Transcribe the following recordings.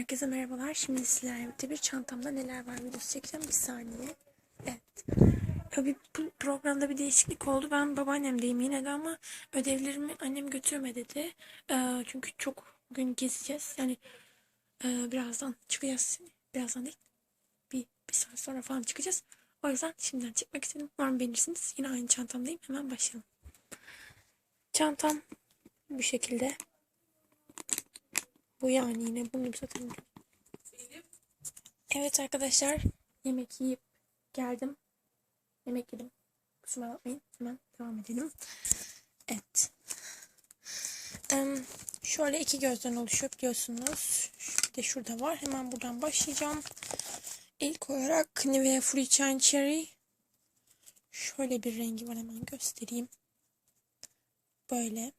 Herkese merhabalar. Şimdi sizlerle birlikte bir çantamda neler var videosu çekeceğim. Bir saniye. Evet. Bir programda bir değişiklik oldu. Ben babaannemdeyim yine de ama ödevlerimi annem götürme dedi. Ee, çünkü çok bugün gezeceğiz. Yani e, birazdan çıkacağız. Birazdan değil. Bir, bir saat sonra falan çıkacağız. O yüzden şimdiden çekmek istedim. Umarım beğenirsiniz. Yine aynı çantamdayım. Hemen başlayalım. Çantam bu şekilde. Bu yani yine bunu satayım. Evet arkadaşlar yemek yiyip geldim. Yemek yedim. Kusura bakmayın. Hemen devam edelim. Evet. Şöyle iki gözden oluşuyor biliyorsunuz. Bir de şurada var. Hemen buradan başlayacağım. İlk olarak Nivea Free Shine Cherry. Şöyle bir rengi var hemen göstereyim. Böyle.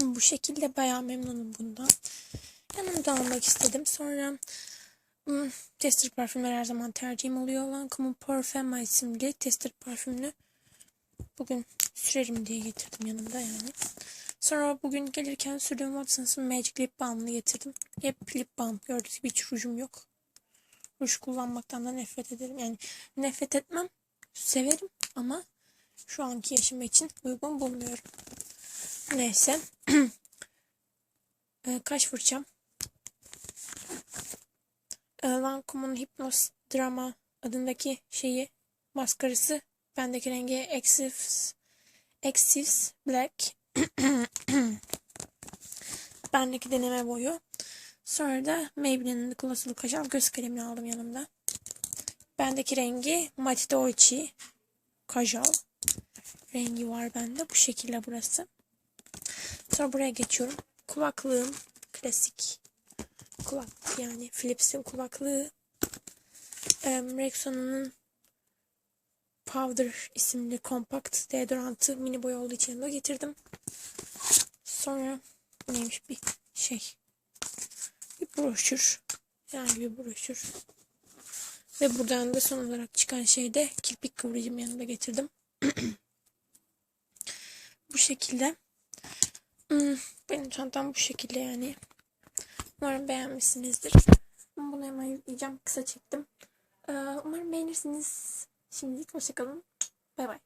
Bu şekilde bayağı memnunum bundan. Yanımda almak istedim. Sonra tester parfümler her zaman tercihim oluyor. Lancome Parfum isimli tester parfümünü bugün sürerim diye getirdim yanımda yani. Sonra bugün gelirken sürdüğüm Watsons'ın Magic Lip Balm'ını getirdim. Hep lip balm. Gördüğünüz gibi hiç rujum yok. Ruj kullanmaktan da nefret ederim. Yani nefret etmem. Severim ama şu anki yaşım için uygun bulmuyorum. Neyse. e, kaş fırçam. Lancome'un Hypnos Drama adındaki şeyi maskarası. Bendeki rengi Exif Exif Black. Bendeki deneme boyu. Sonra da Maybelline'in Gloss'lu kaşal göz kalemini aldım yanımda. Bendeki rengi Matite Oichi Kajal rengi var bende. Bu şekilde burası. Sonra buraya geçiyorum. Kulaklığım klasik kulak yani Philips'in kulaklığı. Um, Rexona'nın Powder isimli kompakt deodorantı mini boy olduğu için de getirdim. Sonra neymiş bir şey. Bir broşür. Yani bir broşür. Ve buradan da son olarak çıkan şey de kirpik kıvırıcım yanında getirdim. bu şekilde. Benim çantam bu şekilde yani. Umarım beğenmişsinizdir. Bunu hemen yükleyeceğim. Kısa çektim. Ee, umarım beğenirsiniz. Şimdilik hoşçakalın. Bay bay.